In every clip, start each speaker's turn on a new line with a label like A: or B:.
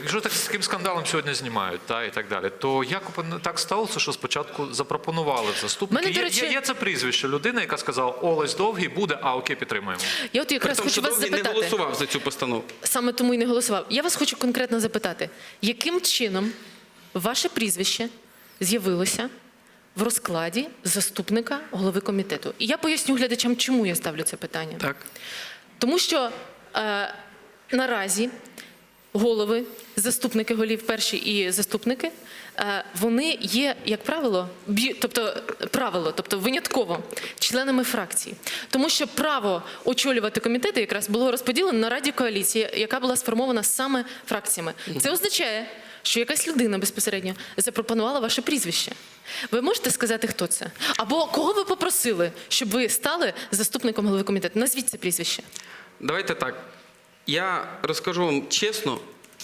A: якщо так з таким скандалом сьогодні знімають, та і так далі, то як так сталося, що спочатку запропонували в заступники?
B: Мене,
A: Є,
B: речі-
A: є, є це прізвище людини, яка сказала Олесь довгий буде, а окей, підтримуємо.
B: Я от якраз
C: Тому
B: хочу
C: що
B: вас
C: Довгий не голосував за цю постанову.
B: Саме тому і не голосував. Я вас хочу конкретно запитати, яким чином ваше прізвище з'явилося в розкладі заступника голови комітету? І я поясню глядачам, чому я ставлю це питання.
C: Так.
B: Тому що е, наразі голови, заступники голів, перші і заступники, е, вони є, як правило, бі, тобто правило, тобто винятково членами фракції. Тому що право очолювати комітети якраз було розподілено на раді коаліції, яка була сформована саме фракціями. Це означає, що якась людина безпосередньо запропонувала ваше прізвище. Ви можете сказати, хто це? Або кого ви попросили, щоб ви стали заступником голови комітету? Назвіть це прізвище.
C: Давайте так. Я розкажу вам чесно,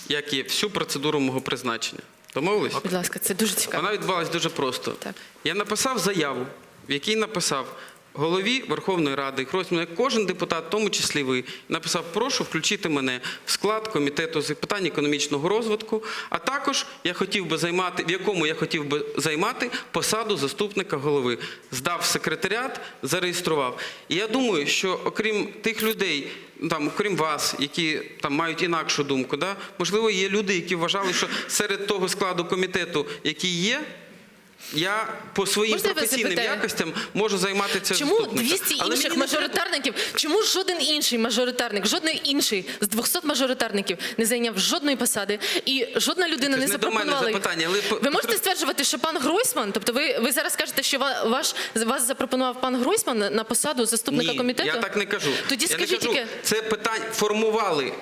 C: як і всю процедуру мого призначення. Домовились?
B: Будь ласка, це дуже цікаво.
C: Вона відбувалась дуже просто.
B: Так.
C: Я написав заяву, в якій написав голові Верховної Ради, Гройсману, як кожен депутат, в тому числі ви, написав, прошу включити мене в склад комітету з питань економічного розвитку, а також я хотів би займати, в якому я хотів би займати посаду заступника голови. Здав секретаріат, зареєстрував. І я думаю, що окрім тих людей, там, окрім вас, які там мають інакшу думку, да, можливо, є люди, які вважали, що серед того складу комітету, який є, я по своїм
B: вас
C: професійним якостям можу займатися
B: Чому
C: заступником.
B: 200
C: Але
B: інших мажоритарників? Чому жоден інший мажоритарник, жодний інший з 200 мажоритарників не зайняв жодної посади, і жодна людина
C: Це
B: не
C: не
B: запропонувала їх?
C: але
B: Ви можете стверджувати, що пан Гройсман, тобто ви, ви зараз кажете, що ваш вас запропонував пан Гройсман на- посаду заступника
C: Ні,
B: комітету?
C: я так не кажу.
B: Тоді
C: я
B: скажіть
C: не кажу, це питання формували.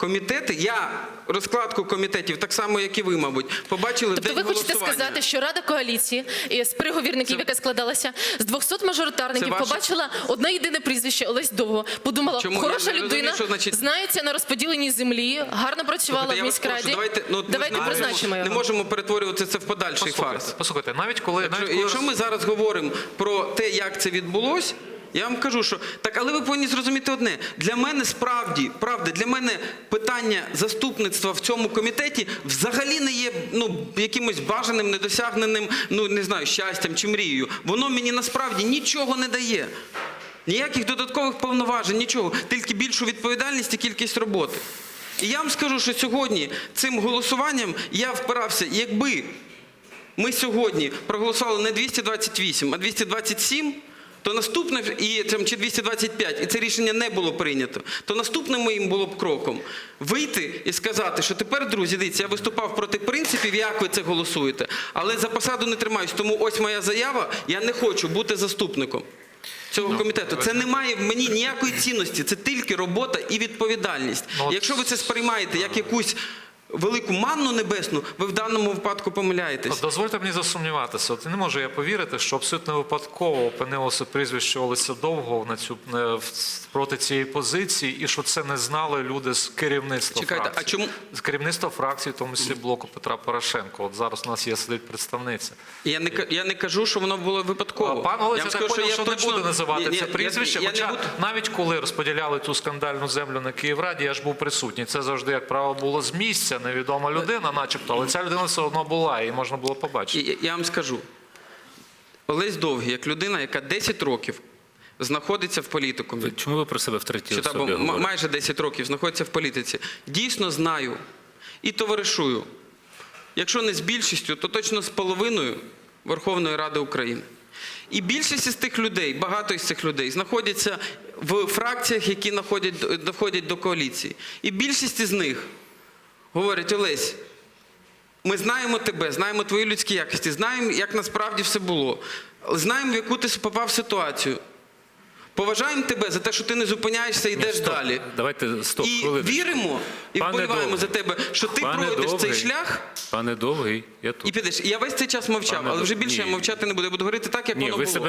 C: Комітети, я розкладку комітетів, так само, як і ви, мабуть, побачили в
B: Тобто
C: день
B: ви хочете
C: голосування.
B: сказати, що Рада коаліції і з переговірників,
C: Це-
B: яка складалася з 200 мажоритарників,
C: ваше-
B: побачила одне єдине прізвище Олесь Довго. Подумала,
C: Чому?
B: Хороша
C: не розумію,
B: людина,
C: що значить-
B: знається на розподіленні землі, гарно працювала
C: Слухайте,
B: в міськраді.
C: Давайте, ну,
B: Давайте
C: не
B: призначимо його.
C: не можемо перетворювати це в подальший
A: Послухайте,
C: фарс.
A: послухайте, навіть коли навіть коли
C: якщо ми зараз говоримо про те, як це відбулось, я вам кажу, що так, але ви повинні зрозуміти одне. Для мене справді, правда, для мене питання заступництва в цьому комітеті взагалі не є ну, якимось бажаним, недосягненим, ну не знаю, щастям чи мрією. Воно мені насправді нічого не дає. Ніяких додаткових повноважень, нічого, тільки більшу відповідальність і кількість роботи. І я вам скажу, що сьогодні цим голосуванням я впирався, якби ми сьогодні проголосували не 228, а 227, то наступне і там чи 225, і це рішення не було прийнято. То наступним моїм було б кроком вийти і сказати, що тепер, друзі, дивіться, я виступав проти принципів, як ви це голосуєте, але за посаду не тримаюсь. Тому ось моя заява. Я не хочу бути заступником. Цього комітету це не має в мені ніякої цінності, це тільки робота і відповідальність.
A: Ну,
C: Якщо ви це сприймаєте як якусь велику манну небесну, ви в даному випадку помиляєтесь.
A: От дозвольте мені засумніватися. От не можу я повірити, що абсолютно випадково опинилося прізвище Олеся Довгого на цю не, в- проти цієї позиції, і що це не знали люди з керівництва
C: Чекайте,
A: фракції.
C: а чому-
A: з керівництва фракції, в тому числі блоку Петра Порошенка? От зараз у нас є сидить представниця.
C: Я не я не кажу, що воно було випадково.
A: Пан Олег,
C: Я
A: я так поняв, що, не буде називати
C: ні,
A: це
C: я-
A: прізвище.
C: я не
A: хоча
C: буду-
A: навіть коли розподіляли цю скандальну землю на Київраді, я ж був присутній. Це завжди, як правило, було з місця, невідома людина, начебто, але ця людина все одно була, і можна було побачити.
C: Я, я вам скажу. Олесь Довгий, як людина, яка 10 років знаходиться в політикумі,
D: Чому ви про себе в третій
C: чи там,
D: особі
C: м- майже 10 років знаходиться в політиці, дійсно знаю і товаришую, якщо не з більшістю, то точно з половиною Верховної Ради України. І більшість із тих людей, багато із цих людей, знаходяться в фракціях, які доходять до коаліції. І більшість із них говорять, Олесь, ми знаємо тебе, знаємо твої людські якості, знаємо, як насправді все було. Знаємо, в яку ти попав ситуацію. Поважаємо тебе за те, що ти не зупиняєшся і йдеш
D: Стоп.
C: далі.
D: Давайте стоп,
C: І
D: хвилиночку.
C: віримо, і
D: Пане
C: вболіваємо
D: Довгий.
C: за тебе, що ти
D: Пане
C: пройдеш цей шлях
D: Пане Довгий, я тут.
C: і підеш. І я весь цей час мовчав,
D: Пане
C: але вже
D: Довгий,
C: більше я
D: ні.
C: мовчати не буду. Я буду говорити так, як
D: Ні,
C: воно
D: ви
C: було.
D: себе